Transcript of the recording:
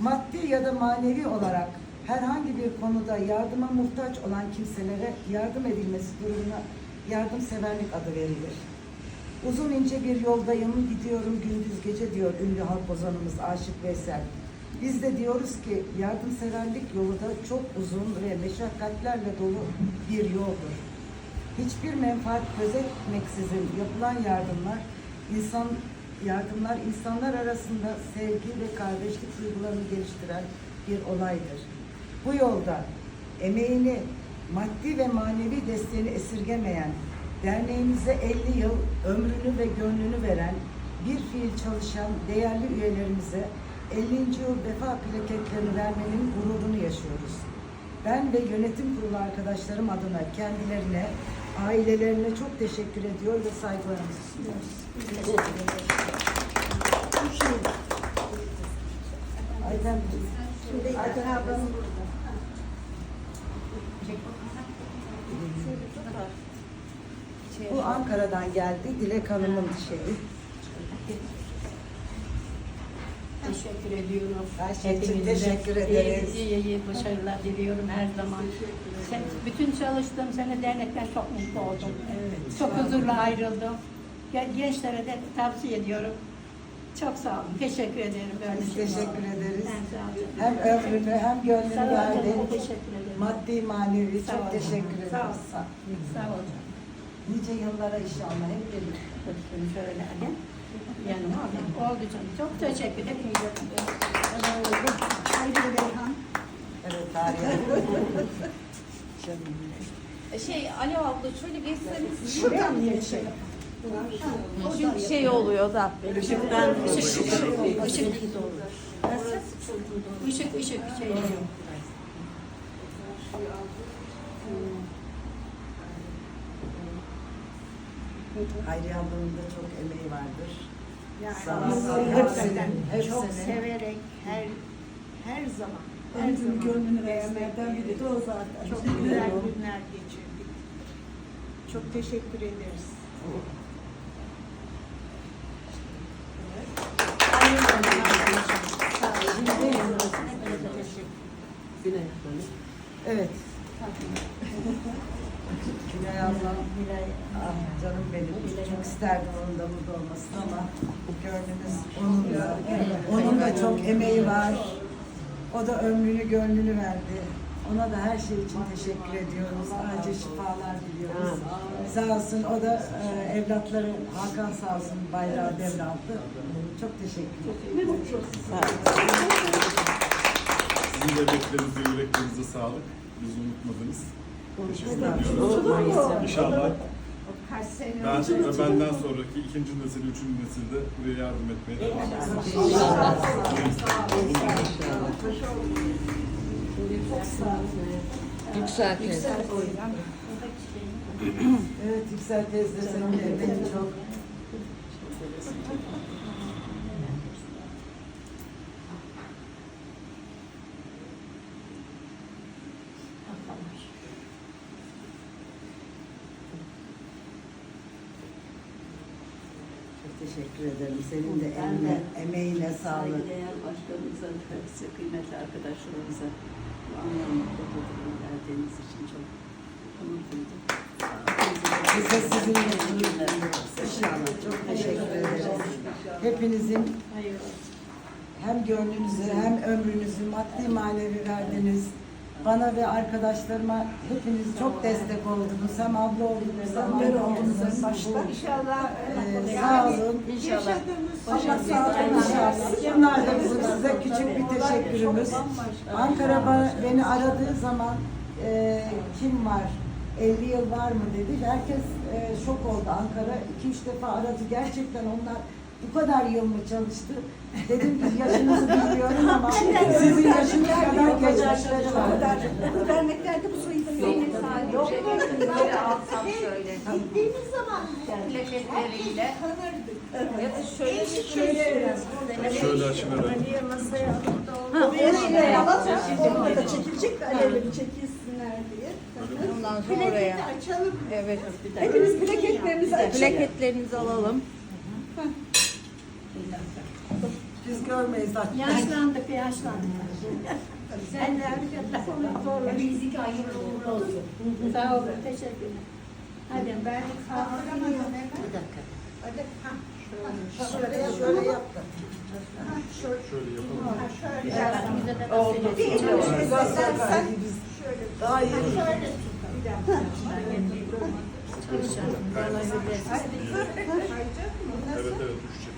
Maddi ya da manevi olarak herhangi bir konuda yardıma muhtaç olan kimselere yardım edilmesi durumuna yardımseverlik adı verilir. Uzun ince bir yoldayım, gidiyorum gündüz gece diyor ünlü halk ozanımız Aşık Veysel. Biz de diyoruz ki yardımseverlik yolu da çok uzun ve meşakkatlerle dolu bir yoldur. Hiçbir menfaat gözetmeksizin yapılan yardımlar insan yardımlar insanlar arasında sevgi ve kardeşlik duygularını geliştiren bir olaydır. Bu yolda emeğini, maddi ve manevi desteğini esirgemeyen, derneğimize 50 yıl ömrünü ve gönlünü veren, bir fiil çalışan değerli üyelerimize 50. yıl vefa plaketlerini vermenin gururunu yaşıyoruz. Ben ve yönetim kurulu arkadaşlarım adına kendilerine, ailelerine çok teşekkür ediyor ve saygılarımızı sunuyoruz. Ayten, Ayten ablanın Bu Ankara'dan geldi. Dilek Hanım'ın şeyi. Teşekkür ediyorum. Hepinize teşekkür ederiz. İyi, iyi, iyi başarılar diliyorum her zaman. Sen, bütün çalıştığım sene dernekten çok mutlu oldum. Çok huzurla ayrıldım. Gen- Gençlere de tavsiye ediyorum. Çok sağ olun. Teşekkür ederim. Böyle Biz teşekkür oldu. ederiz. Sağ olun. Hem ömrünü hem gönlünü Sağ verdin. Maddi manevi Sağ çok ol. teşekkür Sağ ederiz. Sağ ol canım. Nice yıllara inşallah hep birlikte. Şöyle yanıma alayım. Oldu canım. Çok teşekkür ederim. Haydi Beyhan. Evet tarihe. Şey Ali abla şöyle geçseniz. Şuradan mı geçelim? Çünkü şey oluyor da. Işıktan ışık ışık ışık Nasıl? Işık ışık şey diyor. Hayriye ablanın da çok emeği vardır. Yani Sağ olsun. hakikaten Hepsini. çok severek her her zaman her Ömrümün zaman gönlünü verenlerden biri de o zaten. Çok güzel günler geçirdik. Çok teşekkür ederiz. Evet. Günay ablam, ah canım benim. Çok isterdim onun da burada olmasını ama gönlümüz onunla. Onun da çok emeği var. O da ömrünü, gönlünü verdi. Ona da her şey için teşekkür ediyoruz. Acil şifalar diliyoruz. Sağ olsun. O da e, evlatları Hakan sağ olsun bayrağı devraldı. Çok teşekkür ederim. Sizin de emeklerinize, yüreklerinize sağlık. Bizi unutmadınız. Teşekkür ediyoruz. İnşallah Kaç sene ben önce ve benden sonraki ikinci nesil, üçüncü nesilde buraya yardım etmeye devam edeceğiz. Evet Yüksel teyze senin de emeğin çok. Çok teşekkür ederim. Senin de Ben eline, de emeğine sağlık. Saygıdeğer başkanımıza, kıymetli arkadaşlarımıza bu anlamda fotoğrafını verdiğiniz için çok onur duydum. Biz de sizinle inşallah. Çok teşekkür ederiz. Hepinizin hem gönlünüzü hem ömrünüzü maddi manevi verdiniz. Bana ve arkadaşlarıma hepiniz çok destek oldunuz. Hem abla oldunuz hem anne oldunuz. başta. İnşallah Ee, sağ olun. yaşadığımız Allah sağ olun inşallah. Bunlar da bizim size küçük bir teşekkürümüz. Ankara bana, beni aradığı zaman e, kim var? 50 yıl var mı dedi. Herkes e, şok oldu. Ankara 2-3 defa aradı. Gerçekten onlar bu kadar yıl mı çalıştı? Dedim ki yaşınızı bilmiyorum ama sizin yaşınız kadar geçmişleri var. Bu derneklerde bu sayıda Benim sadece böyle alsam şöyle. Gittiğimiz zaman Plaketleriyle. tanırdık. Ya da şöyle Şöyle Şöyle açıverelim. Oraya alacak, orada da çekilecek de alevleri çekilsinler diye. Ondan sonra Plaketi oraya. açalım. Evet. Hepiniz plaketlerinizi açın. Plaketlerinizi alalım. Biz görmeyiz artık. Yaşlandık, yaşlandık. Sen Hepinizinki hayırlı uğurlu olsun. Sağ olun, teşekkürler. Hadi ben sağ olun. Bir dakika. Şöyle, şöyle yaptım. Şöyle yapalım. De nasip etsin. Sen, sen, daha iyi. Evet evet düşecek.